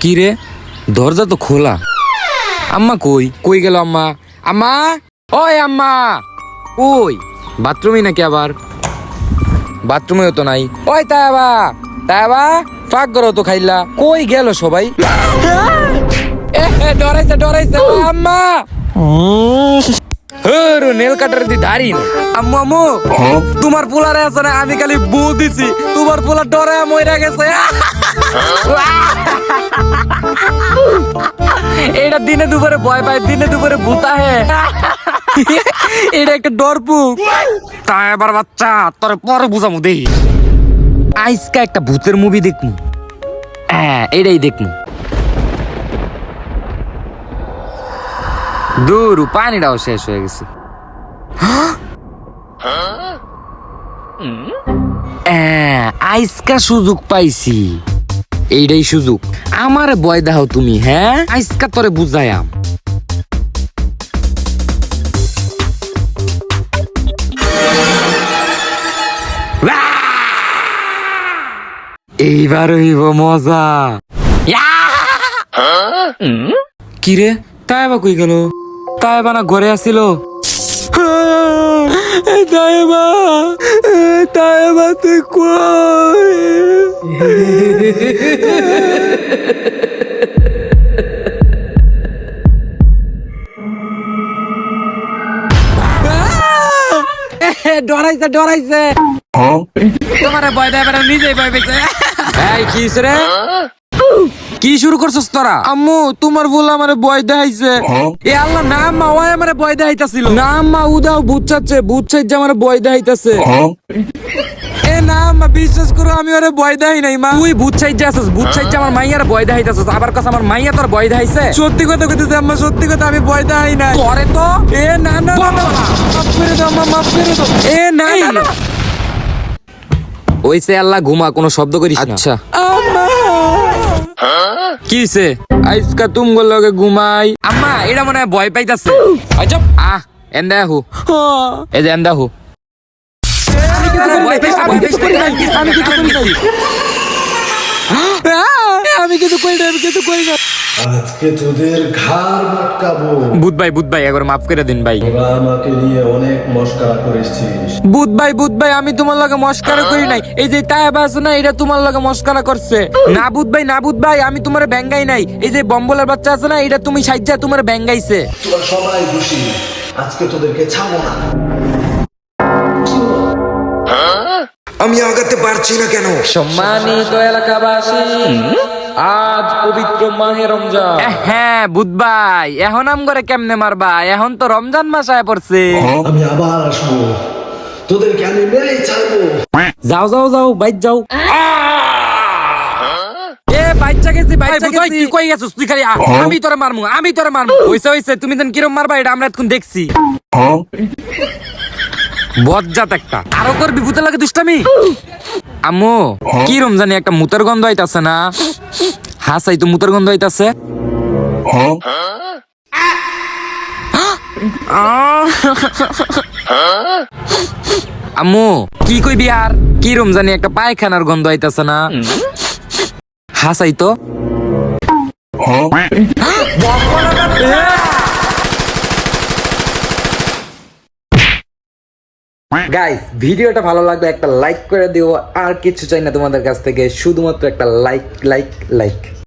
কি রে দরজা তো খোলা। আম্মা কই? কই গেল আম্মা? আম্মা? ওই আম্মা! ওই বাথরুমে নাকি আবার? বাথরুমেও তো নাই। ওই তায়াবা! তায়াবা ফাঁক করো তো খাইলা। কই গেল সবাই? ডরাইছে ডরাইছে। আম্মা! হরু নেল কাটার দি ধারি না। আম্মু আম্মু! তোমার পোলারে আছে না আমি খালি বউ দিছি। তোমার পোলা ডরে মইরা গেছে। এটা দিনে দুপুরে ভয় পায় দিনে দুপুরে ভূতা হে। এটা একটা ডরপু। তা এবার বাচ্চা তোর পরে বুঝামু দেই। আইসকা একটা ভূতের মুভি দেখমু। হ্যাঁ এটাই দেখমু। দূর পানিটাও শেষ হয়ে গেছে। হ্যাঁ, আইসকা সুযোগ পাইছি। এইটাই সুযোগ। আমার বয় দাও তুমি হ্যাঁ? আইসকা তোরে বুঝায়াম এইবার হইব মজা। কি রে? তাই বা কই গেল? তাই বা না ঘরে আসিল বা তাই বা তুই কই? ডরাইছে ডরাইছে। তোমার ভয় দেয় নিজেই ভয় পেয়েছে। এই রে? কি শুরু করছস তোরা? আম্মু তোমার বল আমারে ভয় দেখাইছে। এ আল্লাহ না মা ওই আমারে ভয় দেখাইতাছিল। না মা উদাও বুঝাচ্ছে বুঝছাই যে আমারে ভয় দেখাইতাছে। এ না মা বিশ্বাস করো আমি ওরে ভয় দেখাই নাই মা। তুই বুঝছাই যে বুঝছাই যে আমার মাইয়ার ভয় দেখাইতাছিস আবার কথা আমার মাইয়া তোর ভয় দেখাইছে? সত্যি কথা কইতেছে আম্মা সত্যি কথা আমি ভয় দেখাই নাই। করে তো? এ না না না, না, মাফ করে দাও আম্মা মাফ করে দাও। এ না। ওইসে আল্লাহ ঘুমা কোনো শব্দ করিস না। আচ্ছা। কিসে আজকা তুম লগে ঘুমাই। আম্মা এটা মনে হয় ভয় পাইতাছে। আজব আহ এন্দা হু। এ যে এন্দা হু। আমি কিছু করি না আমি কিছু করি না আজকে তোদের ঘাড় মটকাবো। বুধ ভাই বুধ ভাই একবার মাফ করে দিন ভাই। তোরা আমাকে নিয়ে অনেক মস্করা করেছিস। বুধ ভাই বুধ ভাই আমি তোমার লগে মস্কারা করি নাই। এই যে তায়াব আছে না এটা তোমার লগে মস্কারা করছে। না বুধ ভাই না বুধ ভাই আমি তোমার ব্যাঙ্গাই নাই। এই যে বম্বলের বাচ্চা আছে না এটা তুমি সাজ্জা তোমার ব্যাঙ্গাইছে। তোরা সবাই খুশি আজকে তোদেরকে ছাড়বো না। আমি আগাতে পারছি না কেন? সম্মানিত এলাকাবাসী আজ পবিত্র মাহে রমজান। হ্যাঁ বুধ ভাই। এখন আম করে কেমনে মারবা? এখন তো রমজান মাস আয় পড়ছে আমি আবার আসব। তোদেরকে আমি মেরেই ছাড়বো। যাও যাও যাও বাইর যাও। এ বাচ্চা গেছি বাচ্চা গেছি। তুই কই গেছিস? তুই খালি আমি তোরে মারমু আমি তোরে মারমু। হইছে হইছে তুমি দেন কিরম মারবা এটা আমরা এখন দেখছি। বজ্জাত একটা। আরও করবি ভূতে লাগে দুষ্টামি? আম্মু কি রমজানি একটা মুতের গন্ধ আইতাছে না। হাসাই তো মুতের গন্ধ আইতাছে আম্মু কি কইবি আর? কি রুম জানি একটা পায়খানার গন্ধ আইতাছে না? হাসাই তো। গাইস ভিডিওটা ভালো লাগলে একটা লাইক করে দিও। আর কিছু চাই না তোমাদের কাছ থেকে শুধুমাত্র একটা লাইক লাইক লাইক